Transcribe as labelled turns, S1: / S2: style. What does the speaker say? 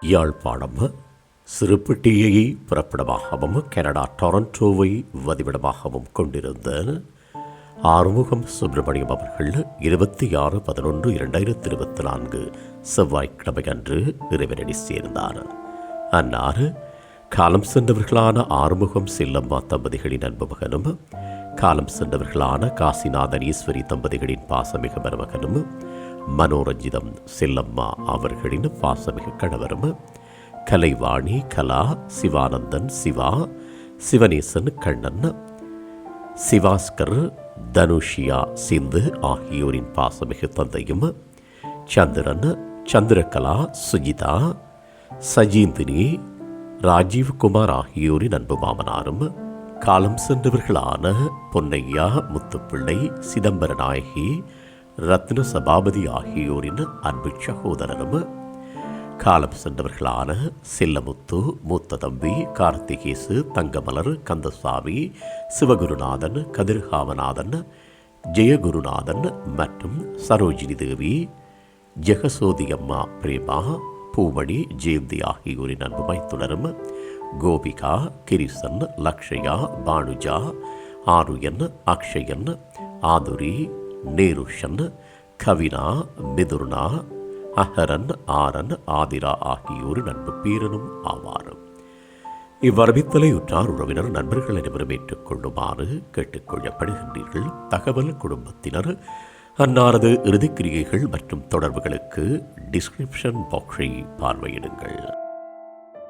S1: Yazhpanam சிறுபட்டியை புறப்படமாகவும் Canada டொரண்டோவை வதிவிடமாகவும் கொண்டிருந்த ஆறுமுகம் சுப்பிரமணியம் அவர்கள் இருபத்தி ஆறு பதினொன்று இரண்டாயிரத்தி இருபத்தி நான்கு செவ்வாய்க்கிழமை அன்று இறைவனடி சேர்ந்தார். அன்னார் காலம் சென்றவர்களான ஆறுமுகம் செல்லம்மா தம்பதிகளின் அன்பு மகனும் காலம் சென்றவர்களான காசிநாதன் ஈஸ்வரி தம்பதிகளின் பாசமிக மருமகனும் மனோரஞ்சிதம் செல்லம்மா அவர்களின் வாசமிகு கணவரும் கலைவாணி கலா சிவானந்தன் சிவா சிவனேசன் கண்ணன் சிவாஸ்கர் தனுஷியா சிந்து ஆகியோரின் பாசமிகு தந்தையும் சந்திரன் சந்திரகலா சுஜிதா சஜீந்தினி ராஜீவ்குமார் ஆகியோரின் அன்பு மாமனாரும் காலம் சென்றவர்களான பொன்னையா முத்துப்பிள்ளை சிதம்பர நாயகி ரத்ன சபாபதி ஆகியோரின் அன்பு சகோதரரும். காலம் சென்றவர்களான செல்லமுத்து மூத்த தம்பி கார்த்திகேசு தங்கமலர் கந்தசாமி சிவகுருநாதன் கதிர்காமநாதன் ஜெயகுருநாதன் மற்றும் சரோஜினி தேவி ஜெகசோதி அம்மா பிரேமா பூமணி ஜெயந்தி ஆகியோரின் அன்பு மைத்துணரும் கோபிகா கிரிசன் லக்ஷயா பானுஜா ஆருயன் அக்ஷயன் ஆதுரி நேருஷன் கவினா மிதுர்னா அஹரன் ஆரன் ஆதிரா ஆகியோரின் அன்பு பீரனும் ஆவார் இவ்வரவித்தலை உற்றார் உறவினர் நண்பர்கள் அனைவரும் ஏற்றுக்கொள்ளுமாறு கேட்டுக்கொள்ளப்படுகின்றீர்கள். தகவல் குடும்பத்தினர் அன்னாரது இறுதிக்கிரியைகள் மற்றும் தொடர்புகளுக்கு டிஸ்கிரிப்ஷன் பாக்ஸை பார்வையிடுங்கள்.